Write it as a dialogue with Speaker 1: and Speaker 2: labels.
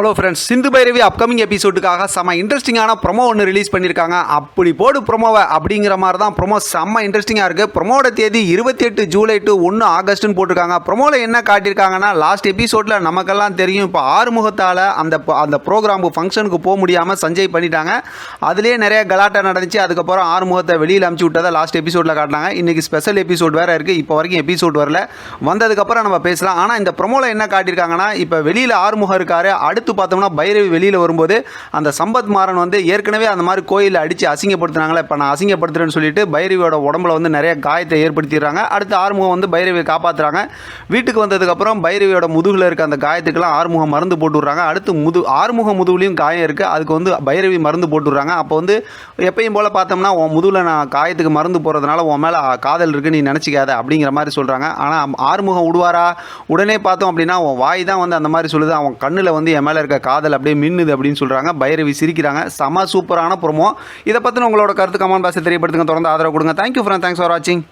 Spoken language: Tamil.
Speaker 1: Hello friends Sindhu Bhairavi upcoming எபிசோடுக்காக செம்ம இன்ட்ரெஸ்டிங்கான ப்ரொமோ ஒன்று ரிலீஸ் பண்ணியிருக்காங்க அப்படி போடு ப்ரொமோவை அப்படிங்கிற மாதிரி தான் ப்ரொமோ செம்ம இன்ட்ரெஸ்டிங்காக இருக்குது ப்ரொமோட தேதி இருபத்தி எட்டு ஜூலை டு ஒன்று ஆகஸ்ட்னு போட்டிருக்காங்க. ப்ரொமோவில் என்ன காட்டியிருக்காங்கன்னா லாஸ்ட் எபிசோடில் நமக்கெல்லாம் தெரியும் இப்போ ஆறுமுகத்தால் அந்த ப- அந்த ப்ரோக்ராமுக்கு ஃபங்க்ஷனுக்கு போக முடியாமல் சஞ்சய் பண்ணிட்டாங்க. அதுலேயே நிறைய கலாட்டா நடந்துச்சு. அதுக்கப்புறம் ஆறுமுகத்தை வெளியில் அமுச்சு விட்டதை லாஸ்ட் எபிசோடில் காட்டினாங்க. இன்றைக்கி ஸ்பெஷல் எபிசோட் வேறு இருக்குது இப்போ வரைக்கும் எபிசோட் வரல. வந்ததுக்கப்புறம் நம்ம பேசலாம். ஆனால் இந்த ப்ரொமோவில் என்ன காட்டியிருக்காங்கன்னா இப்போ வெளியில் ஆறுமுகம் இருக்காரு. அடுத்து பார்த்தோம்னா பைரவி வெளியில் வரும்போது அந்த சம்பத் மாறன் வந்து ஏற்கனவே அந்த மாதிரி கோயிலில் அடித்து அசிங்கப்படுத்துனாங்களே இப்போ நான் அசிங்கப்படுத்துறேன்னு சொல்லிட்டு பைரவியோட உடம்புல வந்து நிறைய காயத்தை ஏற்படுத்திடுறாங்க. அடுத்து ஆறுமுகம் வந்து பைரவியை காப்பாற்றுறாங்க வீட்டுக்கு வந்ததுக்கப்புறம் பைரவியோட முதுகில் இருக்க அந்த காயத்துக்கெல்லாம் ஆறுமுகம் மருந்து போட்டு விட்றாங்க அடுத்து முது ஆறுமுக முதுகுலையும் காயம் இருக்குது அதுக்கு வந்து பைரவி மருந்து போட்டு விட்றாங்க அப்போ வந்து எப்பயும் போல் பார்த்தோம்னா உன் முதுகில் நான் காயத்துக்கு மருந்து போகிறதுனால உன் மேலே காதல் இருக்குது நீ நினச்சிக்காத அப்படிங்கிற மாதிரி சொல்கிறாங்க ஆனால் ஆறுமுகம் விடுவாரா உடனே பார்த்தோம் அப்படின்னா உன் வாய் தான் வந்து அந்த மாதிரி சொல்லுது. அவன் கண்ணில் வந்து என் மேலே இருக்க காதல் அப்படியே மின்னுது அப்படின்னு சொல்கிறாங்க பைரவி சிரிக்கிறாங்க. செம சூப்பரான புறமோ இதை பற்றின உங்களோட கருத்து கமெண்ட் பாக்ஸில் தெரியப்படுத்துங்க. தொடர்ந்து ஆதரவு கொடுங்க. தேங்க்யூ ஃப்ரெண்ட் தேங்க்ஸ் ஃபார் வாட்சிங்